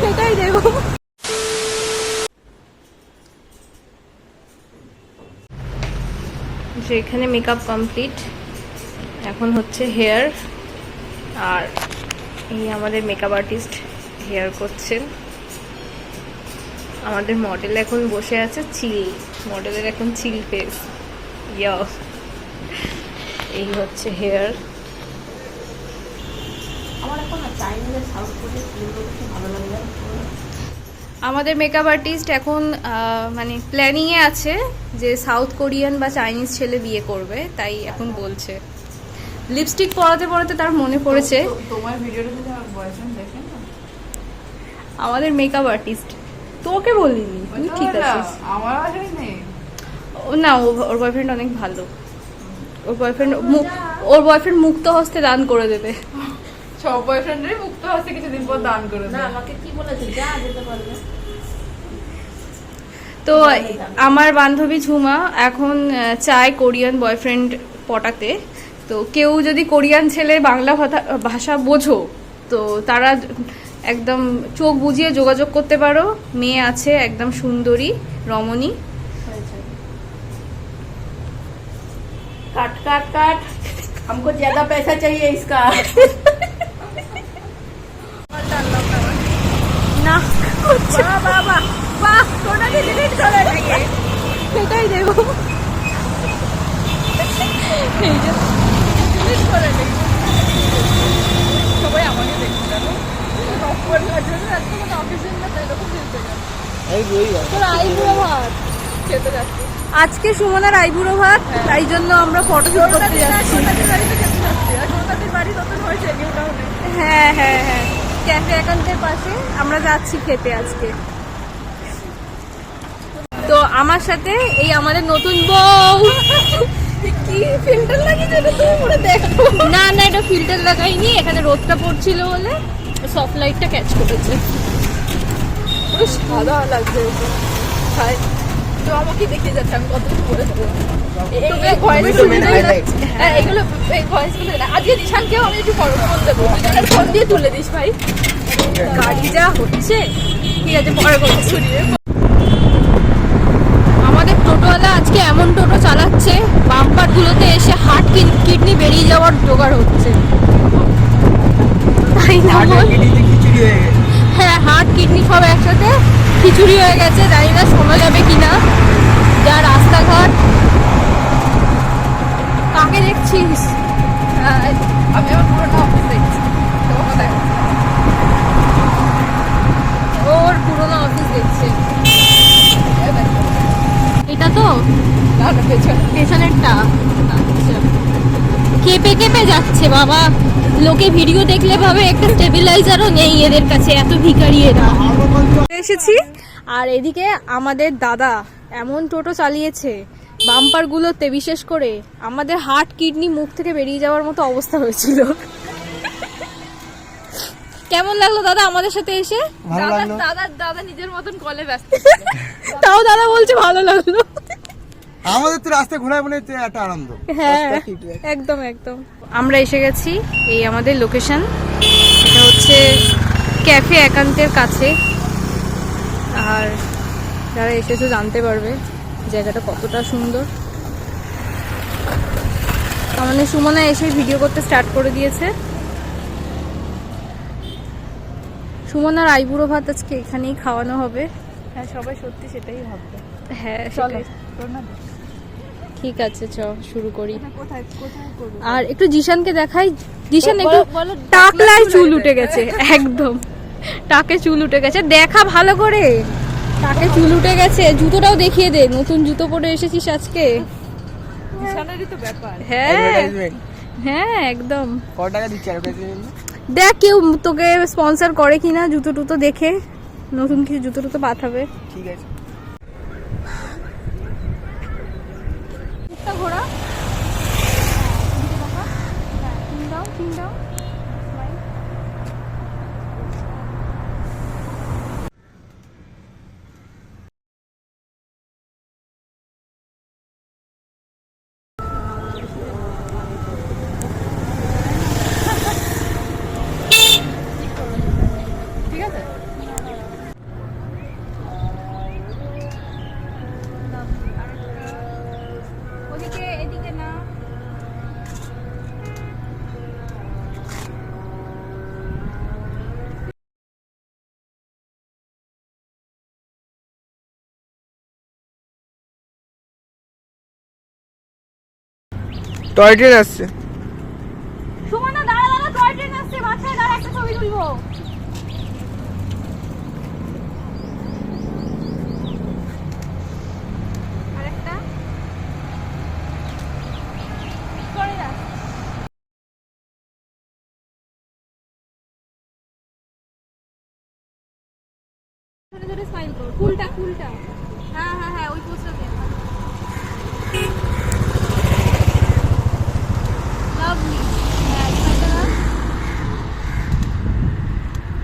সেটাই দেবো যে এখানে মেকআপ কমপ্লিট এখন হচ্ছে হেয়ার আর এই আমাদের মেকআপ আর্টিস্ট হেয়ার করছেন। আমাদের মডেল এখন বসে আছে চিল মডেলের এখন চিল ফেস ইয়া এই হচ্ছে হেয়ার আমার এখন চাইনিজের সাউথ কোরিয়ার ফিল্মগুলো খুব ভালো লাগে আমাদের মেকআপ আর্টিস্ট এখন মানে প্ল্যানিংয়ে আছে যে সাউথ কোরিয়ান বা চাইনিজ ছেলে বিয়ে করবে তাই এখন বলছে। লিপস্টিক পরাতে পরাতে তার মনে পড়েছে। তোমার ভিডিওটা যদি আমার বয়ফ্রেন্ড দেখে আমাদের মেকআপ আর্টিস্ট তোকে বলিনি তুই ঠিক না, আছিস। আমার নেই। ও না ওর বয়ফ্রেন্ড অনেক ভালো। ওর বয়ফ্রেন্ড ওর বয়ফ্রেন্ড মুক্ত হস্তে দান করে দেবে। সব বয়ফ্রেন্ডেরই মুক্ত হচ্ছে কিছুদিন পর দান করে না দেয়। আমাকে কি বলেছে যা যেতে পারবে তো আমার বান্ধবী ঝুমা এখন আহ, চায় কোরিয়ান বয়ফ্রেন্ড পটাতে তো কেউ যদি কোরিয়ান ছেলে বাংলা ভাষা- ভাষা বোঝো তো তারা একদম চোখ বুজিয়ে যোগাযোগ করতে পারো মেয়ে আছে একদম সুন্দরী রমণী काट काट काट हमको ज्यादा पैसा चाहिए इसका সেটাই দেবো। এই যে। সবাই আমাকে লাগছে না, কোনো না, তাই এরকম। তোর আইবুড়ো ভাত? খেতে যাচ্ছি। আজকে সুমনার আইবুড়ো ভাত তাই জন্য আমরা ফটোশুট করতে যাচ্ছি। হ্যাঁ হ্যাঁ হ্যাঁ। ক্যাফে অ্যাকাউন্টের পাশে আমরা যাচ্ছি খেতে আজকে তো আমার সাথে এই আমাদের নতুন বউ কি ফিল্টার লাগিয়েছে এটা তুমি পুরো দেখো না না এটা ফিল্টার লাগাইনি এখানে রোদটা পড়ছিল বলে সফট লাইটটা ক্যাচ করেছে পুরো সাদা লাগছে। হায়। তো আমাকে দেখিয়ে যাচ্ছে আমি কতটুকু করে দেবো? এই-। হ্যাঁ, এইগুলো এই ভয়েসগুলো আজকে নিশানকেও আমি একটু ফোন দেবো। দুজনের ফোন দিয়ে তুলে দিস ভাই। গাড়ি যা হচ্ছে ঠিক আছে পরে কথা শুনিয়ে আমাদের টোটোওয়ালা আজকে এমন টোটো চালাচ্ছে বাম্পার গুলোতে এসে হার্ট কিডনি বেরিয়ে যাওয়ার জোগাড় হচ্ছে। তাই না? হ্যাঁ হার্ট কিডনি সব একসাথে খিচুড়ি হয়ে গেছে জানি না শোনা যাবে কিনা। যা রাস্তাঘাট। কাকে দেখছিস? আমি আমার পুরোটা অফিস দেখছি। ওর পুরোনো অফিস দেখছে। এটা তো না না পেছনে। পেছনেরটা। আচ্ছা। কেঁপে কেঁপে যাচ্ছে বাবা। লোকে ভিডিও দেখলে ভাবে একটা স্টেবিলাইজারও নেই এদের কাছে এত ভিখারি এরা। এসেছি আর এদিকে আমাদের দাদা এমন টোটো চালিয়েছে বাম্পার গুলোতে বিশেষ করে। আমাদের হার্ট কিডনি মুখ থেকে বেরিয়ে যাওয়ার মতো অবস্থা হয়েছিল। কেমন লাগল দাদা আমাদের সাথে এসে? দাদা দাদা নিজের মতন কলে ব্যস্ত তাও দাদা বলছে ভালো লাগল। আমাদের তো রাস্তায় ঘোরায় মনে হচ্ছে একটা আনন্দ। হ্যাঁ রাস্তা। একদম একদম। আমরা এসে গেছি এই আমাদের লোকেশন এটা হচ্ছে ক্যাফে একান্তের কাছে। আর যারা এসেছে জানতে পারবে জায়গাটা কতটা সুন্দর। আমাদের সুমনা এসে ভিডিও করতে স্টার্ট করে দিয়েছে। সুমনার আইবুড়ো ভাত আজকে এখানেই খাওয়ানো হবে। হ্যাঁ সবাই সত্যি সেটাই ভাববে। হ্যাঁ চলো। সেটাই। ঠিক আছে চ শুরু করি। আর একটু জিশানকে দেখাই। জিশান একটু টাকলায় চুল উঠে গেছে একদম। টাকে চুল উঠে গেছে। দেখা ভালো করে। টাকে চুল উঠে গেছে। জুতোটাও দেখিয়ে দে। নতুন জুতো পরে এসেছিস আজকে। বিছানারই তো ব্যাপার। হ্যাঁ। হ্যাঁ একদম। কত টাকা দিচ্ছে অ্যাডভার্টাইজমেন্ট দেখ কেউ তোকে স্পন্সর করে কিনা জুতো টুতো দেখে। নতুন কিছু জুতো টুতো পাঠাবে। ঠিক আছে। घोड़ा টয় ট্রেন আসছে। দাঁড়া দাঁড়া একটা ছবি তুলবো। ফুলটা ফুলটা। হ্যাঁ হ্যাঁ হ্যাঁ ওই পোস্টটা দে লাভলি হ্যাঁ স্মাইলটা দাও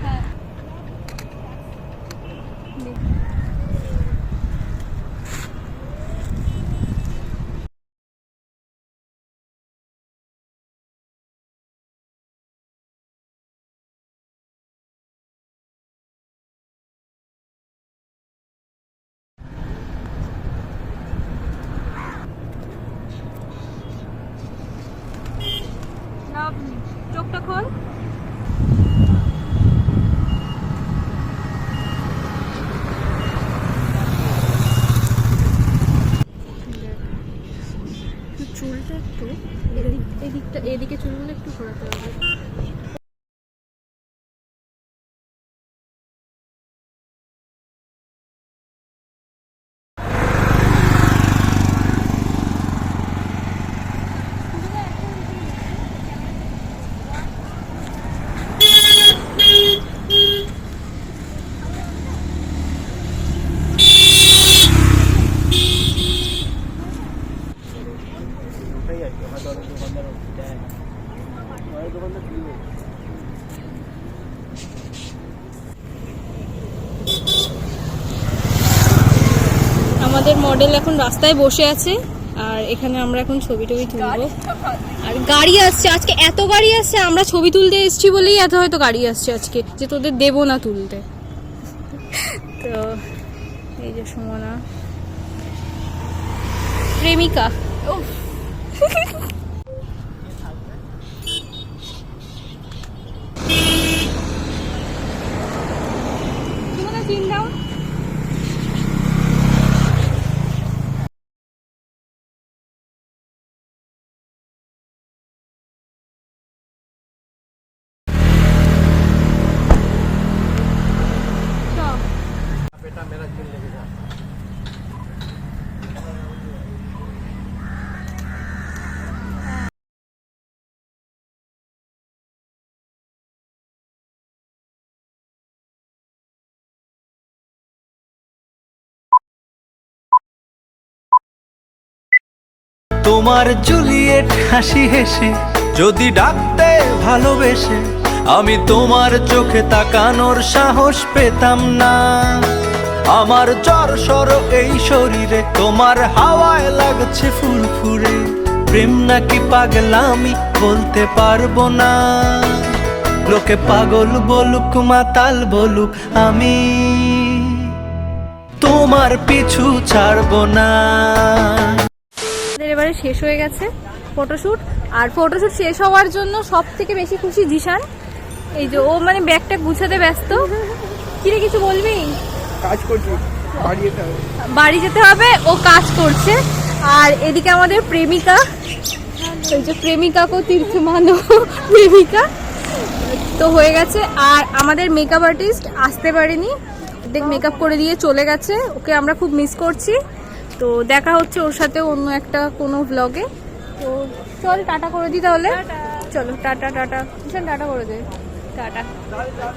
হ্যাঁ লাভলি চোখটা খোল চুলটা একটু এদিক এদিকটা এদিকে চুলগুলো একটু ঘোরাতে হবে আমাদের মডেল এখন রাস্তায় বসে আছে আর এখানে আমরা এখন ছবি টবি তুলবো। আর গাড়ি আসছে আজকে এত গাড়ি আসছে আমরা ছবি তুলতে এসছি বলেই এত হয়তো গাড়ি আসছে আজকে যে তোদের দেবো না তুলতে। তো এই যে সুমনা। প্রেমিকা সুমনা চিন দাও সব তোমার জুলিয়েট হাসি হেসে, যদি ডাকতে ভালোবেসে, আমি তোমার চোখে তাকানোর সাহস পেতাম না। আমার জ্বর সর এই শরীরে, তোমার হাওয়ায় লাগছে ফুরফুরে, প্রেম নাকি পাগলামি বলতে পারব না। লোকে পাগল বলুক, মাতাল বলুক, আমি তোমার পিছু ছাড়বো না। এবারে শেষ হয়ে গেছে ফটোশ্যুট আর ফটোশুট শেষ হওয়ার জন্য সব থেকে বেশি খুশি জিশান। এই যে ও মানে ব্যাগটা গুছাতে ব্যস্ত। কিরে কিছু বলবি? কাজ করছি। বাড়ি যেতে হবে। বাড়ি যেতে হবে ও কাজ করছে। আর এদিকে আমাদের প্রেমিকা। ওই যে প্রেমিকাকেও তীর্থ মানো প্রেমিকা। তো হয়ে গেছে। আর আমাদের মেকআপ আর্টিস্ট আসতে পারেনি। দেখ মেকআপ করে দিয়ে চলে গেছে। ওকে আমরা খুব মিস করছি। তো দেখা হচ্ছে ওর সাথে অন্য একটা কোনো ব্লগে তো চল টাটা করে দিই তাহলে। চলো টাটা টাটা। ভীষণ টাটা করে দে। টাটা।